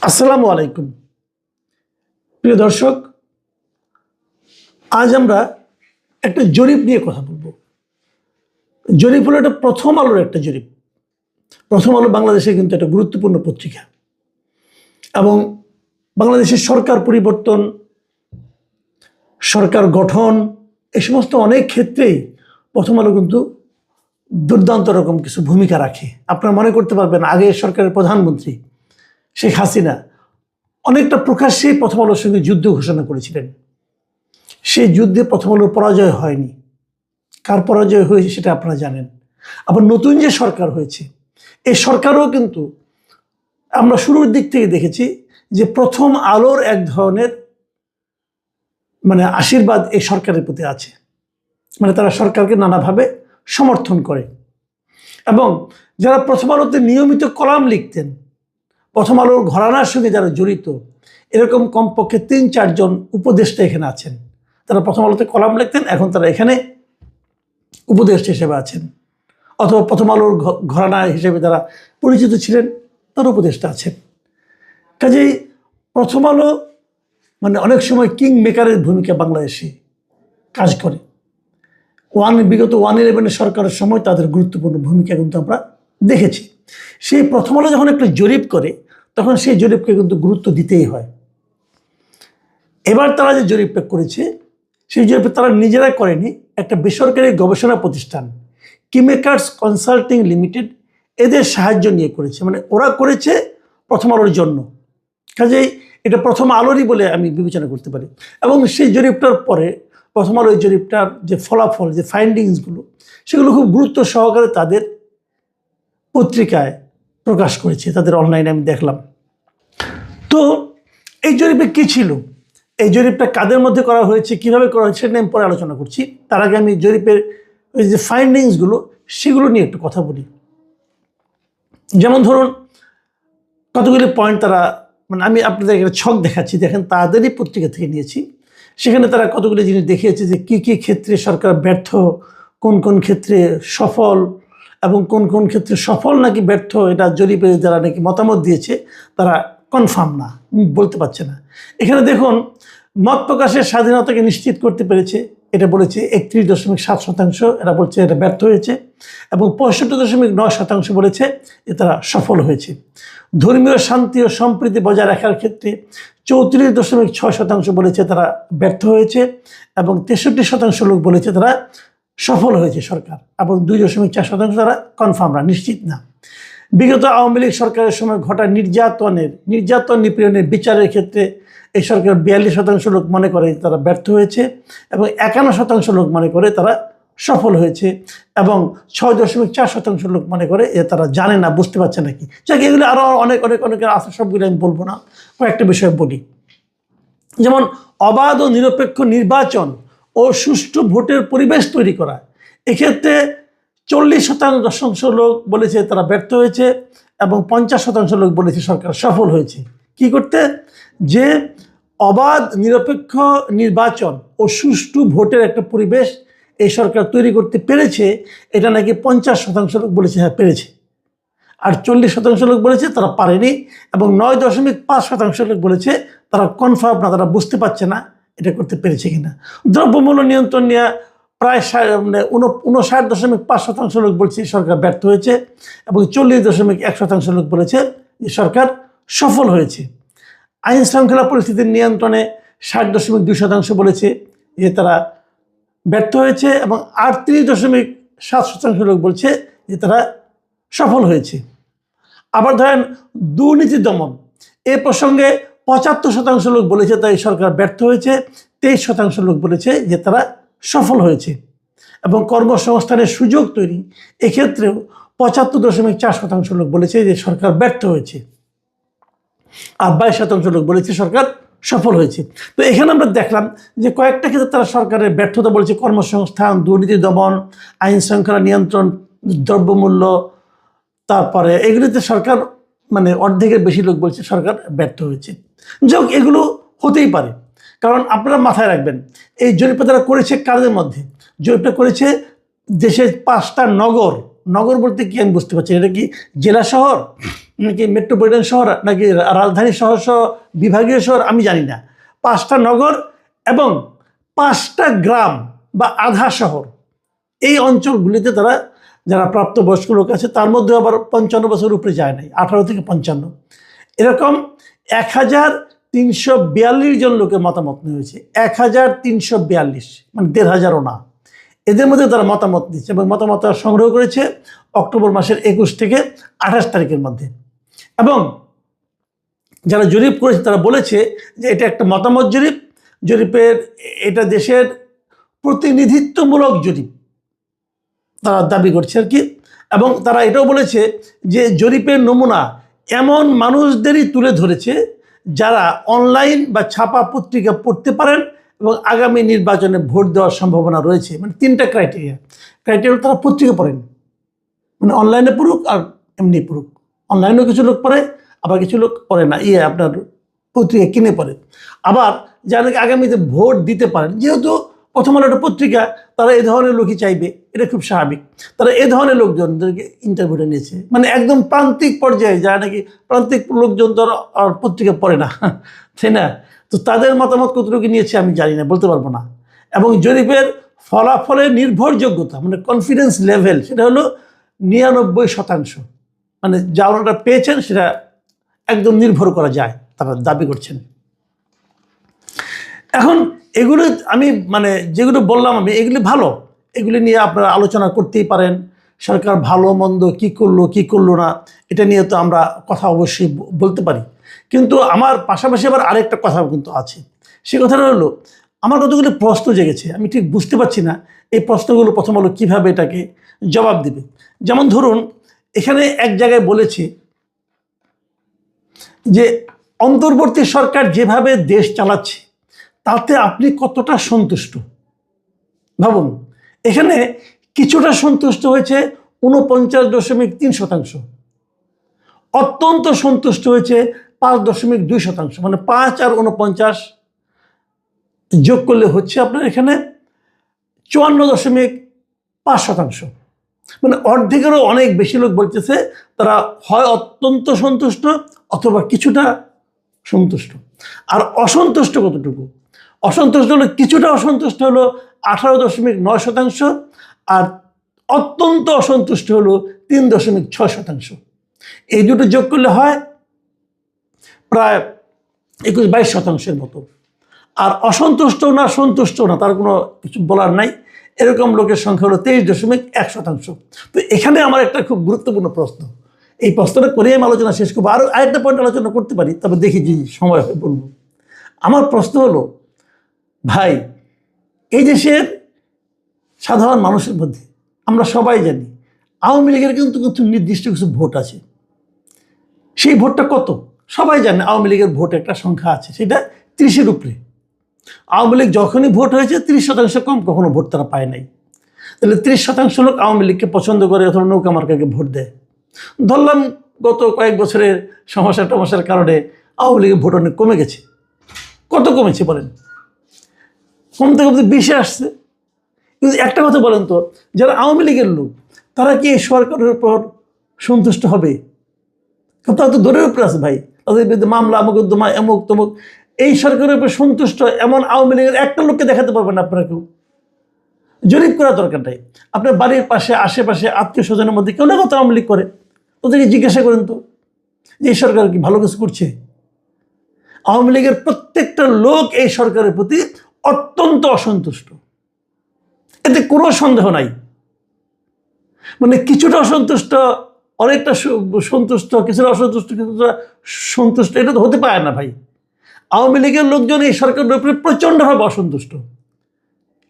আসসালামু আলাইকুম। প্রিয় দর্শক, আজ আমরা একটা জরিপ নিয়ে কথা বলব। জরিপ হলো এটা প্রথম আলোর একটা জরিপ। প্রথম আলো বাংলাদেশে কিন্তু একটা গুরুত্বপূর্ণ পত্রিকা। এবং বাংলাদেশের সরকার পরিবর্তন, সরকার গঠন, এ সমস্ত অনেক ক্ষেত্রেই প্রথম আলো কিন্তু দুর্দান্ত রকম কিছু ভূমিকা রাখে। আপনারা মনে করতে পারবেন, আগে সরকারের প্রধানমন্ত্রী শেখ হাসিনা অনেকটা প্রকাশ্যেই প্রথম আলোর সঙ্গে যুদ্ধ ঘোষণা করেছিলেন। সেই যুদ্ধে প্রথম আলোর পরাজয় হয়নি। কার পরাজয় হয়েছে সেটা আপনারা জানেন। আবার নতুন যে সরকার হয়েছে এই সরকারও কিন্তু আমরা শুরুর দিক থেকে দেখেছি যে প্রথম আলোর এক ধরনের মানে আশীর্বাদ এই সরকারের প্রতি আছে। মানে তারা সরকারকে নানাভাবে সমর্থন করে। এবং যারা প্রথম আলোতে নিয়মিত কলাম লিখতেন প্রথম আলোর ঘরানার সঙ্গে যারা জড়িত, এরকম কমপক্ষে তিন চারজন উপদেষ্টা এখানে আছেন। তারা প্রথম আলোতে কলাম লিখতেন, এখন তারা এখানে উপদেষ্টা হিসেবে আছেন। অথবা প্রথম আলোর ঘরানা হিসেবে তারা পরিচিত ছিলেন, তার উপদেষ্টা আছেন। কাজেই প্রথম আলো মানে অনেক সময় কিং মেকারের ভূমিকা বাংলাদেশে কাজ করে। ওয়ান, বিগত ওয়ান ইলেভেনের সরকারের সময় তাদের গুরুত্বপূর্ণ ভূমিকা কিন্তু আমরা দেখেছি। সেই প্রথম আলো যখন একটা জরিপ করে, তখন সেই জরিপকে কিন্তু গুরুত্ব দিতেই হয়। এবার তারা যে জরিপটা করেছে, সেই জরিপে তারা নিজেরা করেনি, একটা বেসরকারি গবেষণা প্রতিষ্ঠান, কিমেকার্স কনসাল্টিং লিমিটেড, এদের সাহায্য নিয়ে করেছে। মানে ওরা করেছে প্রথম আলোর জন্য। কাজেই এটা প্রথম আলোরই বলে আমি বিবেচনা করতে পারি। এবং সেই জরিপটার পরে, প্রথম আলো এই জরিপটার যে ফলাফল, যে ফাইন্ডিংসগুলো সেগুলো খুব গুরুত্ব সহকারে তাদের পত্রিকায় প্রকাশ করেছে, তাদের অনলাইনে আমি দেখলাম। তো এই জরিপে কী ছিল? এই জরিপটা কাদের মধ্যে করা হয়েছে, কীভাবে করা হয়েছে, সেটা আমি পরে আলোচনা করছি। তার আগে আমি জরিপের ওই যে ফাইন্ডিংসগুলো সেগুলো নিয়ে একটু কথা বলি। যেমন ধরুন, কতগুলি পয়েন্ট তারা মানে আমি আপনাদের একটা ছক দেখাচ্ছি। দেখেন, তাদেরই পত্রিকা থেকে নিয়েছি। সেখানে তারা কতগুলি জিনিস দেখিয়েছে যে কী কী ক্ষেত্রে সরকার ব্যর্থ, কোন কোন ক্ষেত্রে সফল এবং কোন কোন ক্ষেত্রে সফল নাকি ব্যর্থ, এটা জরিপে যারা নাকি মতামত দিয়েছে, তারা কনফার্ম না, বলতে পারছে না। এখানে দেখুন, মত প্রকাশের স্বাধীনতাকে নিশ্চিত করতে পেরেছে, এটা বলেছে একত্রিশ দশমিক সাত শতাংশ, এরা বলছে এটা ব্যর্থ হয়েছে, এবং পঁয়ষট্টি দশমিক নয় শতাংশ বলেছে যে তারা সফল হয়েছে। ধর্মীয় শান্তি ও সম্প্রীতি বজায় রাখার ক্ষেত্রে চৌত্রিশ দশমিক ছয় শতাংশ বলেছে তারা ব্যর্থ হয়েছে, এবং তেষট্টি শতাংশ লোক বলেছে তারা সফল হয়েছে সরকার এবং দুই দশমিক চার শতাংশ তারা কনফার্ম না নিশ্চিত না। বিগত আওয়ামী লীগ সরকারের সময় ঘটা নির্যাতনের, নির্যাতন নিপীড়নের বিচারের ক্ষেত্রে এই সরকার বিয়াল্লিশ শতাংশ লোক মনে করে তারা ব্যর্থ হয়েছে এবং একান্ন শতাংশ লোক মনে করে তারা সফল হয়েছে এবং ছয় দশমিক চার শতাংশ লোক মনে করে এ তারা জানে না, বুঝতে পারছে নাকি। যাক, এগুলো আরও অনেক অনেক, অনেকের আছে, সবগুলো আমি বলব না। কয়েকটা বিষয় বলি। যেমন, অবাধ ও নিরপেক্ষ নির্বাচন ও সুষ্ঠু ভোটের পরিবেশ তৈরি করা। এক্ষেত্রে চল্লিশ শতাংশ লোক বলেছে তারা ব্যর্থ হয়েছে এবং পঞ্চাশ শতাংশ লোক বলেছে সরকার সফল হয়েছে। কি করতে? যে অবাধ, নিরপেক্ষ নির্বাচন ও সুষ্ঠু ভোটের একটা পরিবেশ এই সরকার তৈরি করতে পেরেছে, এটা নাকি পঞ্চাশ শতাংশ লোক বলেছে হ্যাঁ পেরেছে। আর চল্লিশ শতাংশ লোক বলেছে তারা পারেনি এবং নয় দশমিক পাঁচ শতাংশ লোক বলেছে তারা কনফার্ম না, তারা বুঝতে পারছে না। এটা করতে পেরেছে কিনা? দ্রব্যমূল্য নিয়ন্ত্রণ নিয়ে প্রায় মানে উন- উনষাট দশমিক পাঁচ শতাংশ লোক বলছে সরকার ব্যর্থ হয়েছে এবং চল্লিশ দশমিক এক শতাংশ লোক বলেছে যে সরকার সফল হয়েছে। আইন শৃঙ্খলা পরিস্থিতির নিয়ন্ত্রণে ষাট দশমিক দুই শতাংশ বলেছে যে তারা ব্যর্থ হয়েছে এবং আটত্রিশ দশমিক সাত শতাংশ লোক বলছে যে তারা সফল হয়েছে। আবার ধরেন দুর্নীতি দমন, এ প্রসঙ্গে পঁচাত্তর শতাংশ লোক বলেছে তাই সরকার ব্যর্থ হয়েছে, তেইশ শতাংশ লোক বলেছে যে তারা সফল হয়েছে এবং কর্মসংস্থানের সুযোগ তৈরি। এক্ষেত্রেও পঁচাত্তর দশমিক চার শতাংশ লোক বলেছে যে সরকার ব্যর্থ হয়েছে। আর বাইশ শতাংশ লোক বলেছে সরকার সফল হয়েছে। তো এখানে আমরা দেখলাম যে কয়েকটা ক্ষেত্রে তারা সরকারের ব্যর্থতা বলেছে। কর্মসংস্থান, দুর্নীতি দমন, আইন শৃঙ্খলা নিয়ন্ত্রণ, দ্রব্যমূল্য, তারপরে এগুলিতে সরকার মানে অর্ধেকের বেশি লোক বলছে সরকার ব্যর্থ হয়েছে। যাক এগুলো হতেই পারে। কারণ আপনারা মাথায় রাখবেন, এই জরিপটা তারা করেছে কাদের মধ্যে? জরিপটা করেছে দেশের পাঁচটা নগর। নগর বলতে কি আমি বুঝতে পারছি এটা কি জেলা শহর, নাকি মেট্রোপলিটন শহর, নাকি রাজধানী শহর সহ বিভাগীয় শহর? আমি জানি না। পাঁচটা নগর এবং পাঁচটা গ্রাম বা আধা শহর। এই অঞ্চলগুলিতে তারা, যারা প্রাপ্তবয়স্ক লোক আছে, তার মধ্যে আবার পঞ্চান্ন বছর উপরে যায় নাই, আঠারো থেকে পঞ্চান্ন। এরকম এক হাজার তিনশো বিয়াল্লিশ জন লোকের মতামত নিয়েছে এক হাজার তিনশো বিয়াল্লিশ মানে দেড় হাজারও না। এদের মধ্যে তারা মতামত দিচ্ছে এবং মতামত তারা সংগ্রহ করেছে অক্টোবর মাসের একুশ থেকে আঠাশ তারিখের মধ্যে। এবং যারা জরিপ করেছে তারা বলেছে যে এটা একটা মতামত জরিপ। জরিপের এটা দেশের প্রতিনিধিত্বমূলক জরিপ তারা দাবি করছে আর কি। এবং তারা এটাও বলেছে যে জরিপের নমুনা এমন মানুষদেরই তুলে ধরেছে যারা অনলাইন বা ছাপা পত্রিকা পড়তে পারেন এবং আগামী নির্বাচনে ভোট দেওয়ার সম্ভাবনা রয়েছে। মানে তিনটা ক্রাইটেরিয়া ক্রাইটেরিয়া তারা পত্রিকা পড়েন। মানে অনলাইনে পড়ুক আর এমনি পড়ুক। অনলাইনেও কিছু লোক পড়ে, আবার কিছু লোক পড়ে না। ইয়ে আপনার পত্রিকা কিনে পড়ে। আবার যারা আগামীতে ভোট দিতে পারেন, যেহেতু প্রথম একটা পত্রিকা, তারা এ ধরনের লোকই চাইবে, এটা খুব স্বাভাবিক। তারা এ ধরনের লোকজনদেরকে ইন্টারভিউটা নিয়েছে মানে একদম প্রান্তিক পর্যায়ে যারা নাকি প্রান্তিক লোকজন তো আর পত্রিকা পড়ে না, তাই না? তো তাদের মতামত কতটুকু নিয়েছে আমি জানি না, বলতে পারব না। এবং জরিপের ফলাফলের নির্ভরযোগ্যতা মানে কনফিডেন্স লেভেল সেটা হলো নিরানব্বই শতাংশ। মানে যা ওনারা পেয়েছেন, সেটা একদম নির্ভর করা যায়, তারা দাবি করছেন। এখন এগুলো আমি মানে যেগুলো বললাম আমি, এগুলি ভালো। এগুলি নিয়ে আপনারা আলোচনা করতেই পারেন, সরকার ভালো মন্দ কী করল কী করল না, এটা নিয়ে তো আমরা কথা অবশ্যই বলতে পারি। কিন্তু আমার পাশাপাশি আবার আরেকটা কথা কিন্তু আছে। সে কথাটা হলো, আমার কতগুলো প্রশ্ন জেগেছে, আমি ঠিক বুঝতে পারছি না, এই প্রশ্নগুলো প্রথম হলো কীভাবে এটাকে জবাব দিবে? যেমন ধরুন, এখানে এক জায়গায় বলেছে যে, অন্তর্বর্তী সরকার যেভাবে দেশ চালাচ্ছে তাতে আপনি কতটা সন্তুষ্ট? ভাবুন, এখানে কিছুটা সন্তুষ্ট হয়েছে উনপঞ্চাশ দশমিক তিন শতাংশ। অত্যন্ত সন্তুষ্ট হয়েছে পাঁচ দশমিক দুই শতাংশ মানে পাঁচ আর উনপঞ্চাশ যোগ করলে হচ্ছে আপনার এখানে চুয়ান্ন দশমিক পাঁচ শতাংশ। মানে অর্ধেকেরও অনেক বেশি লোক বলতেছে তারা হয় অত্যন্ত সন্তুষ্ট অথবা কিছুটা সন্তুষ্ট। আর অসন্তুষ্ট কতটুকু? অসন্তুষ্ট হলো, কিছুটা অসন্তুষ্ট হলো আঠারো দশমিক নয় শতাংশ আর অত্যন্ত অসন্তুষ্ট হলো তিন দশমিক ছয় শতাংশ। এই দুটো যোগ করলে হয় প্রায় একুশ বাইশ শতাংশের মতো। আর অসন্তুষ্ট না সন্তুষ্ট না, তার কোনো কিছু বলার নাই। এরকম লোকের সংখ্যা হলো তেইশ দশমিক এক শতাংশ। তো এখানে আমার একটা খুব গুরুত্বপূর্ণ প্রশ্ন। এই প্রশ্নটা করে আমি আলোচনা শেষ করব। আরও আরেকটা পয়েন্ট আলোচনা করতে পারি, তবে দেখি যে সময় বলব। আমার প্রশ্ন হলো ভাই, এই দেশের সাধারণ মানুষের মধ্যে আমরা সবাই জানি, আওয়ামী লীগের কিন্তু কিছু নির্দিষ্ট কিছু ভোট আছে। সেই ভোটটা কত? সবাই জানে আওয়ামী লীগের ভোট একটা সংখ্যা আছে, সেটা ত্রিশের উপরে। আওয়ামী লীগ যখনই ভোট হয়েছে, ত্রিশ শতাংশ কম কখনো ভোট তারা পায় নাই। তাহলে ত্রিশ শতাংশ লোক আওয়ামী লীগকে পছন্দ করে অথবা নৌকা মার্কাকে ভোট দেয়। ধরলাম গত কয়েক বছরের সমস্যা টমস্যার কারণে আওয়ামী লীগের ভোট অনেক কমে গেছে। কত কমেছে বলেন? কমতে কমতে বেশি আসছে। কিন্তু একটা কথা বলেন তো, যারা আওয়ামী লীগের লোক, তারা কি এই সরকারের উপর সন্তুষ্ট হবে? তারা তো দৌড়ের উপরে আছে ভাই। তাদের বিরুদ্ধে মামলা মোকদ্দমা এমুক তমুক। এই সরকারের উপর সন্তুষ্ট এমন আওয়ামী লীগের একটা লোককে দেখাতে পারবেন আপনারা কেউ? জরিপ করার দরকার নাই। আপনার বাড়ির পাশে, আশেপাশে, আত্মীয় স্বজনের মধ্যে কেউ না কত আওয়ামী লীগ করে। ওদেরকে জিজ্ঞাসা করেন তো, যে এই সরকার কি ভালো কিছু করছে? আওয়ামী লীগের প্রত্যেকটা লোক এই সরকারের প্রতি অত্যন্ত অসন্তুষ্ট। এতে কোনো সন্দেহ নাই। মানে কিছুটা অসন্তুষ্ট, অনেকটা সন্তুষ্ট, কিছুটা অসন্তুষ্ট, কিছুটা সন্তুষ্ট, এটা তো হতে পারে না ভাই। আওয়ামী লীগের লোকজন এই সরকারের উপরে প্রচণ্ডভাবে অসন্তুষ্ট।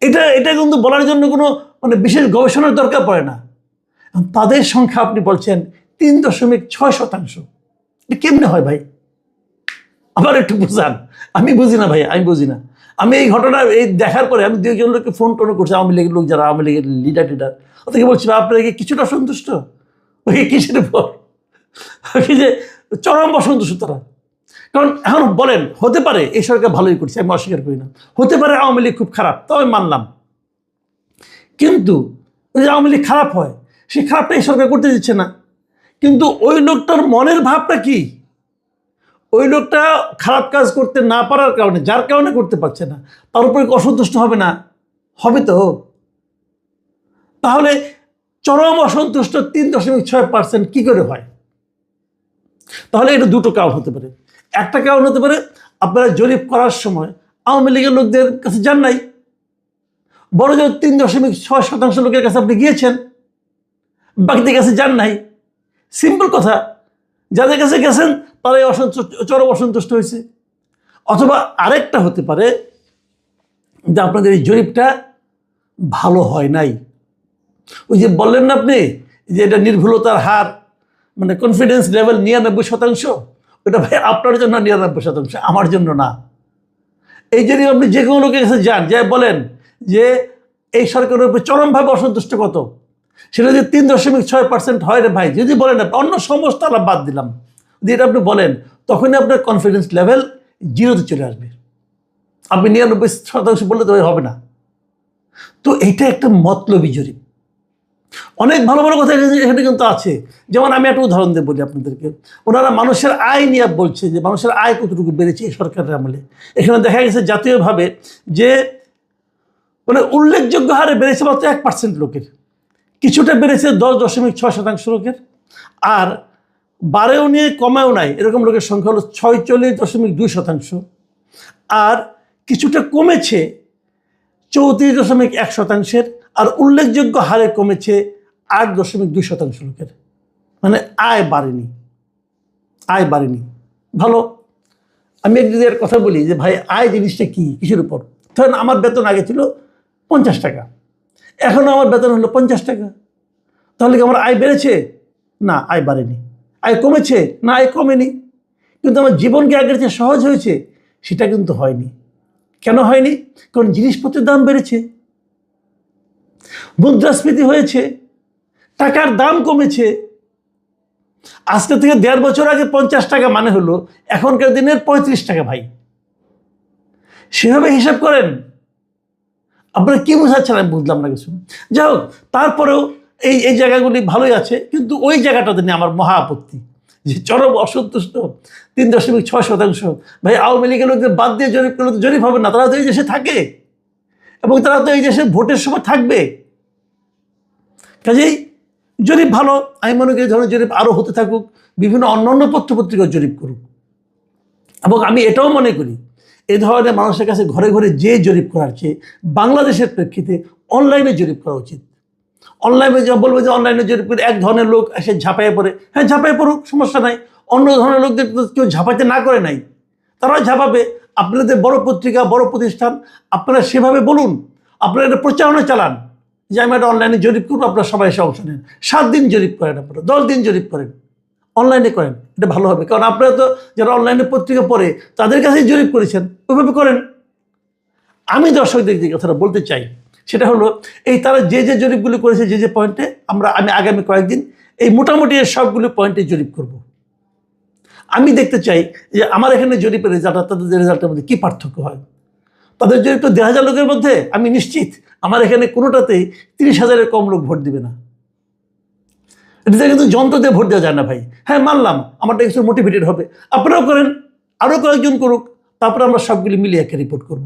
এটা এটা কিন্তু বলার জন্য কোনো মানে বিশেষ গবেষণার দরকার পড়ে না। তাদের সংখ্যা আপনি বলছেন তিন দশমিক ছয় শতাংশ। এটা কেমনে হয় ভাই? আবার একটু বুঝান। আমি বুঝি না ভাই আমি বুঝি না। আমি এই ঘটনা, এই দেখার পরে আমি দুইজন লোককে ফোন টোন করছি, আওয়ামী লীগের লোক যারা, আওয়ামী লীগের লিডার টিডার ওদেরকে বলছি আপনারা কি কিছুটা সন্তুষ্ট? ওই কিসের উপর? ওই যে চরম অসন্তুষ্ট তারা কারণ এখন বলেন, হতে পারে এই সরকার ভালোই করছে, আমি অস্বীকার করি না। হতে পারে আওয়ামী লীগ খুব খারাপ, তাও আমি মানলাম। কিন্তু ওই যে আওয়ামী লীগ খারাপ হয় সে খারাপটা এই সরকার করতে দিচ্ছে না। কিন্তু ওই লোকটার মনের ভাবটা কি? ওই লোকটা খারাপ কাজ করতে না পারার কারণে, যার কারণে করতে পারছে না, তার উপরে অসন্তুষ্ট হবে না? হবে তো। তাহলে চরম অসন্তুষ্ট তিন দশমিক ছয় পার্সেন্ট কী করে হয়? তাহলে এটা দুটো কারণ হতে পারে। একটা কারণ হতে পারে, আপনারা জরিপ করার সময় আওয়ামী লীগের লোকদের কাছে যান নাই। বড় জোর তিন দশমিক ছয় শতাংশ লোকের কাছে আপনি গিয়েছেন, বাকিদের কাছে যান নাই। সিম্পল কথা, যাদের কাছে গেছেন তারাই অসন্তুষ্ট, চরম অসন্তুষ্ট হয়েছে। অথবা আরেকটা হতে পারে যে আপনাদের এই জরিপটা ভালো হয় নাই। ওই যে বললেন না আপনি যে এটা নির্ভুলতার হার মানে কনফিডেন্স লেভেল নিরানব্বই শতাংশ? ওটা ভাই আপনার জন্য নিরানব্বই শতাংশ, আমার জন্য না। এই জন্য আপনি যে কোনো লোকের কাছে যান যে বলেন যে এই সরকারের উপর চরমভাবে অসন্তুষ্ট কত? সেটা যদি তিন দশমিক ছয় পার্সেন্ট হয় রে ভাই, যদি বলেন অন্য সমস্ত আলাপ বাদ দিলাম। যদি এটা আপনি বলেন, তখনই আপনার কনফিডেন্স লেভেল জিরোতে চলে আসবে। আপনি নিরানব্বই শতাংশ বললে তো হবে না। তো এটা একটা মতলবী জরিপ। অনেক ভালো ভালো কথা এখানে কিন্তু আছে। যেমন আমি একটা উদাহরণ দিয়ে বলি আপনাদেরকে। ওনারা মানুষের আয় নিয়ে বলছে যে, মানুষের আয় কতটুকু বেড়েছে এই সরকারের আমলে? এখানে দেখা গেছে জাতীয়ভাবে যে মানে উল্লেখযোগ্য হারে বেড়েছে মাত্র এক পার্সেন্ট লোকের। কিছুটা বেড়েছে দশ দশমিক ছয় শতাংশ লোকের। আর বাড়েও নিয়ে কমেও নাই। এরকম লোকের সংখ্যা হলো ছয়চল্লিশ দশমিক দুই শতাংশ। আর কিছুটা কমেছে চৌত্রিশ দশমিক এক শতাংশের, আর উল্লেখযোগ্য হারে কমেছে আট দশমিক দুই শতাংশ লোকের। মানে আয় বাড়েনি। আয় বাড়েনি। ভালো, আমি একদিন এর কথা বলি যে ভাই আয় জিনিসটা কী, কিসের উপর? ধরেন আমার বেতন আগে ছিল পঞ্চাশ টাকা। এখন আমার বেতন হলো পঞ্চাশ টাকা। তাহলে কি আমার আয় বেড়েছে? না, আয় বাড়েনি। আয় কমেছে? না, আয় কমেনি। কিন্তু আমার জীবনকে আগের চেয়ে সহজ হয়েছে, সেটা কিন্তু হয়নি। কেন হয়নি? কারণ জিনিসপত্রের দাম বেড়েছে। মুদ্রাস্ফীতি হয়েছে। টাকার দাম কমেছে। আজকে থেকে দেড় বছর আগে পঞ্চাশ টাকা মানে হলো, এখনকার দিনের পঁয়ত্রিশ টাকা ভাই। সেভাবে হিসাব করেন। আপনারা কি বোঝাচ্ছেন আমি বুঝলাম না কিছু। যাই হোক, তারপরেও এই এই জায়গাগুলি ভালোই আছে, কিন্তু ওই জায়গাটাতে নিয়ে আমার মহা আপত্তি যে চরম অসন্তুষ্ট, তিন দশমিক ছয় শতাংশ। ভাই, আওয়ামী লীগের লোকদের বাদ দিয়ে জরিপ করলে তো জরিপ হবে না, তারা তো এই দেশে থাকে। এবং তারা তো এই দেশে ভোটের সময় থাকবে। কাজেই জরিপ ভালো, আমি মনে করি ধরনের জরিপ আরও হতে থাকুক, বিভিন্ন অন্য অন্যান্য পত্রপত্রিকা জরিপ করুক। এবং আমি এটাও মনে করি এই ধরনের মানুষের কাছে ঘরে ঘরে যে জরিপ করার চেয়ে বাংলাদেশের প্রেক্ষিতে অনলাইনে জরিপ করা উচিত। অনলাইনে যা বলবে যে অনলাইনে করে এক ধরনের লোক এসে ঝাঁপাইয়ে পড়ে। হ্যাঁ ঝাঁপাইয়ে পড়ুক, সমস্যা নাই। অন্য ধরনের লোকদের কেউ ঝাঁপাইতে না করে নাই। তারাও ঝাঁপাবে। আপনাদের বড় পত্রিকা, বড় প্রতিষ্ঠান, আপনারা সেভাবে বলুন। আপনারা এটা প্রচারণা চালান যে আমি একটা অনলাইনে জরিপ করব, আপনারা সবাই এসে অংশ নেন। সাত দিন জরিপ করেন আপনারা, দশ দিন জরিপ করেন। অনলাইনে করেন, এটা ভালো হবে। কারণ আপনারা তো যারা অনলাইনে পত্রিকা পড়ে, তাদের কাছেই জরিপ করেছেন। ওইভাবে করেন। আমি দর্শকদের যে কথাটা বলতে চাই। সেটা হলো, এই তারা যে যে জরিপগুলি করেছে, যে যে পয়েন্টে আমরা আমি আগামী কয়েকদিন এই মোটামুটি সবগুলো পয়েন্টে জরিপ করব। আমি দেখতে চাই যে আমার এখানে জরিপের রেজাল্ট আর তাদের রেজাল্টের মধ্যে কী পার্থক্য হয়? তাদের জরিপ তো দেড় হাজার লোকের মধ্যে, আমি নিশ্চিত আমার এখানে কোনোটাতেই তিরিশ হাজারের কম লোক ভোট দিবে না। এটা কিন্তু যন্ত্র দিয়ে ভোট দেওয়া যায় না ভাই। হ্যাঁ মানলাম, আমারটা কিছু মোটিভেটেড হবে। আপনারাও করেন আরও কয়েকজন করুক, তারপরে আমরা সবগুলি মিলিয়ে একটা রিপোর্ট করব।